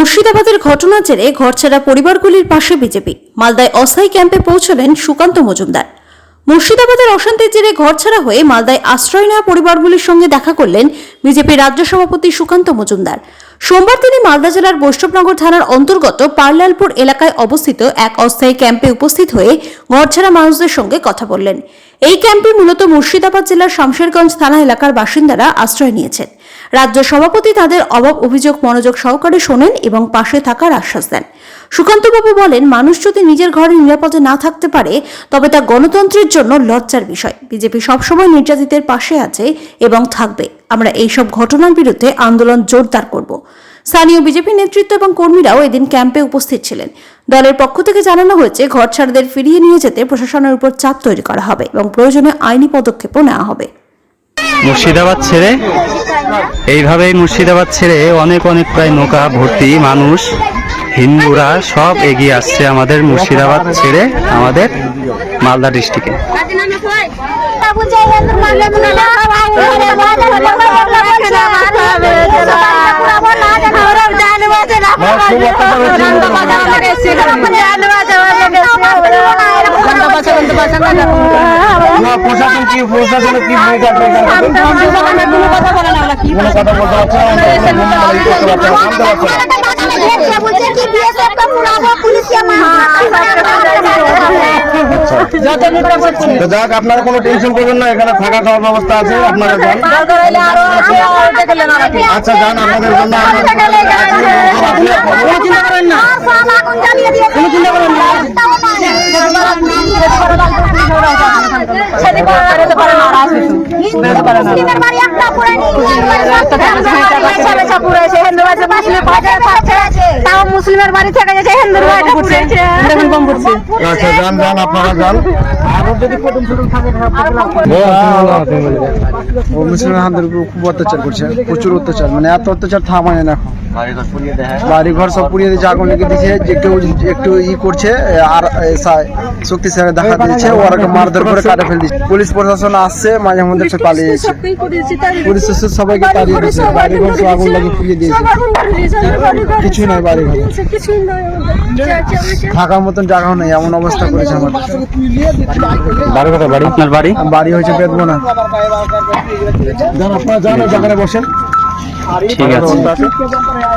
মুর্শিদাবাদের ঘটনার জেরে ঘরছাড়া পরিবারগুলির পাশে বিজেপি। মালদায় অস্থায়ী ক্যাম্পে পৌঁছলেন সুকান্ত মজুমদার। মুর্শিদাবাদের অশান্তির জেরে ঘরছাড়া হয়ে মালদায় আশ্রয় নেওয়া পরিবারগুলির সঙ্গে দেখা করলেন বিজেপি রাজ্য সভাপতি সুকান্ত মজুমদার। সোমবার তিনি মালদা জেলার বৈষ্ণবনগর থানার অন্তর্গত পারলালপুর এলাকায় অবস্থিত এক অস্থায়ী ক্যাম্পে উপস্থিত হয়ে ঘরছাড়া মানুষদের সঙ্গে কথা বললেন। এই ক্যাম্পে মূলত মুর্শিদাবাদ জেলার শামশেরগঞ্জ থানা এলাকার বাসিন্দারা আশ্রয় নিয়েছেন। রাজ্য সভাপতি তাদের অভাব অভিযোগ মনোযোগ সহকারে শোনেন এবং পাশে থাকার আশ্বাস দেন। সুকান্তবাবু বলেন, মানুষ যদি নিজের ঘরে নিরাপদে না থাকতে পারে, তবে তা গণতন্ত্রের জন্য লজ্জার বিষয়। বিজেপি সবসময় নির্যাতিতের পাশে আছে এবং থাকবে। আমরা এইসব ঘটনার বিরুদ্ধে আন্দোলন জোরদার করব। স্থানীয় বিজেপি নেতৃত্ব এবং কর্মীরাও এদিন ক্যাম্পে উপস্থিত ছিলেন। দলের পক্ষ থেকে জানানো হয়েছে ঘরছাড়াদের ফিরিয়ে নিয়ে যেতে প্রশাসনের উপর চাপ তৈরি করা হবে এবং প্রয়োজনে আইনি পদক্ষেপও নেওয়া হবে। মুর্শিদাবাদ ছেড়ে এইভাবেই মুর্শিদাবাদ ছেড়ে অনেক অনেক প্রায় নৌকা ভর্তি মানুষ হিন্দুরা সব এগিয়ে আসছে আমাদের মুর্শিদাবাদ ছেড়ে আমাদের মালদা ডিস্ট্রিক্টে বাবু চাই আমরা মারলে মনে না বাবু বাবা হলে বাবা রাখনা মারবে পুরা বলা জানা ওরা জানে বাজে না রঙ্গ বাজা লাগে সে করে জানে বাজা লাগে না প্রশাসন কি প্রশাসনের কি ভূমিকা কথা বলতে পারছে না, কা পুরা পুলিশ কে তো যাক আপনারা কোনো টেনশন করবেন না এখানে থাকা খাওয়ার ব্যবস্থা আছে আপনারা যান। আচ্ছা যান আপনাদের জন্য চিন্তা করেন না। কোনো চিন্তা করেন পুরো তাও মুসলিমের বাড়ি থেকে যাচ্ছে হিন্দুর বাড়িটা পুড়েছে। আচ্ছা যান যান আপনারা যান। ও খুব অত্যাচার করছে প্রচুর অত্যাচার মানে এত অত্যাচার থামায় না এখন। বাড়ি ঘর সব পুড়িয়ে দিয়েছে আগুন লেগে দিয়েছে যে কেউ একটু ই করছে আর এ, সা- দেখা দিয়েছে ওরা মারধর করে কাটে ফেলে দিচ্ছে পুলিশ প্রশাসন আসছে মাঝে মধ্যে সে পালিয়ে যাচ্ছে পুলিশ সবাইকে তাড়িয়ে দিয়েছে বাড়ি ঘর সব আগুন লাগিয়ে পুড়িয়ে দিয়েছে। কিছুই নাই বাড়ি ঘরে। থাকার মতন জায়গাও নেই এমন অবস্থা করেছে আমার। বাড়ি কথা বাড়ি? আপনার বাড়ি? বাড়ি হয়েছে বেদবনা। না আপনারা যান জায়গাটা বসেন। ঠিক আছে।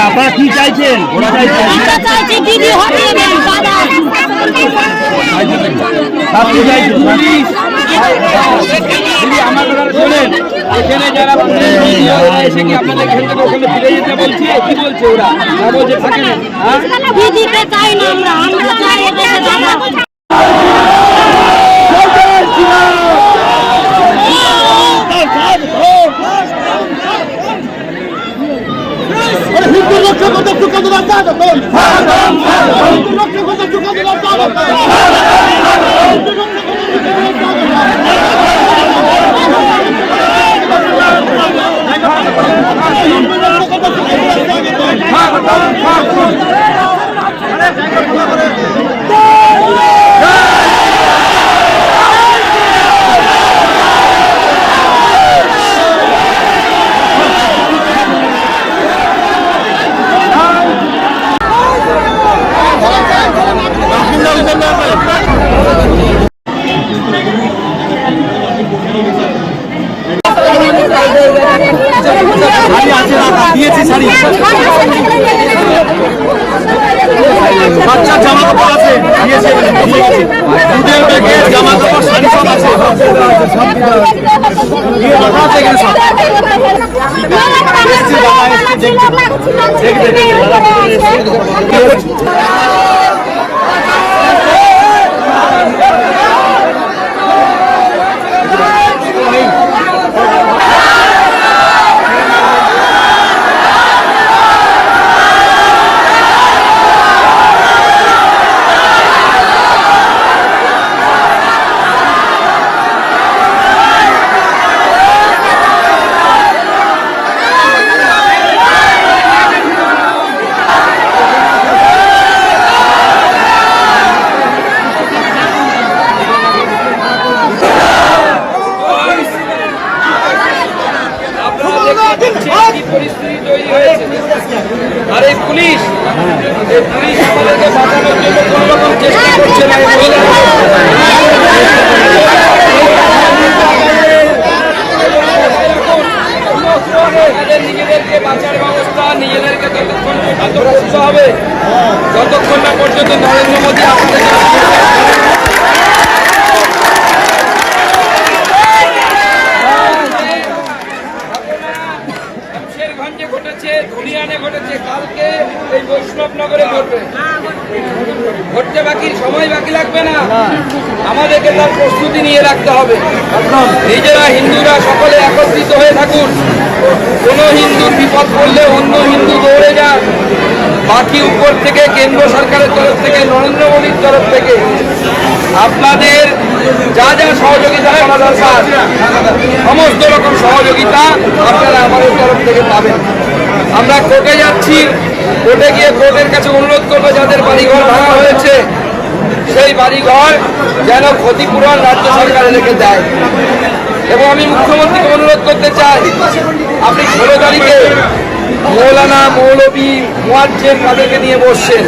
আপনারা কি চাইছেন? দিদি হটিয়ে দেন দাদা আপনি চাইছেন দিদি আমার কথাটা শোনেন এখানে আমরা এসে হ্যাঁ? চাই না আমরা। আমরা এদেশে যাব দিয়েছি শাড়ি বাচ্চার জামা কাপড় আছে। জামা কাপড় শাড়ি সব আছে দেখতে কি পরিস্থিতি তৈরি হয়েছে আর পুলিশ এই পুলিশ আমাদেরকে বাঁচানোর জন্য কোনো রকম চেষ্টা করছে না। আমাদের নিজেদেরকে বাঁচার ব্যবস্থা, নিজেদেরকে ততক্ষণ পর্যন্ত হবে, যতক্ষণ না পর্যন্ত নরেন্দ্র মোদী আপনাদের শেরগঞ্জে ঘটেছে ধুলিয়ানে ঘটেছে, কালকে এই বৈষ্ণবনগরে ঘটবে। ঘটতে বাকি, সময় বাকি লাগবে না। আমাদেরকে তার প্রস্তুতি নিয়ে রাখতে হবে। নিজেরা হিন্দুরা সকলে একত্রিত হয়ে থাকুন। কোনো হিন্দুর বিপদ পড়লে অন্য হিন্দু দৌড়ে যান। বাকি উপর থেকে, কেন্দ্র সরকারের তরফ থেকে, নরেন্দ্র মোদীর তরফ থেকে। আপনাদের যা যা সহযোগিতা করা দরকার। সমস্ত রকম সহযোগিতা আপনারা আমাদের তরফ থেকে পাবেন। আমরা কোর্টে যাচ্ছি, কোর্টে গিয়ে কোর্টের কাছে অনুরোধ করব যাদের বাড়িঘর ভাঙা হয়েছে, সেই বাড়িঘর যেন ক্ষতিপূরণ রাজ্য সরকার রেখে দেয়। এবং আমি মুখ্যমন্ত্রীকে অনুরোধ করতে চাই, আপনি ষোলো তারিখে মৌলানা মৌলবী মোয়াজ্জেম তাদেরকে নিয়ে বসছেন।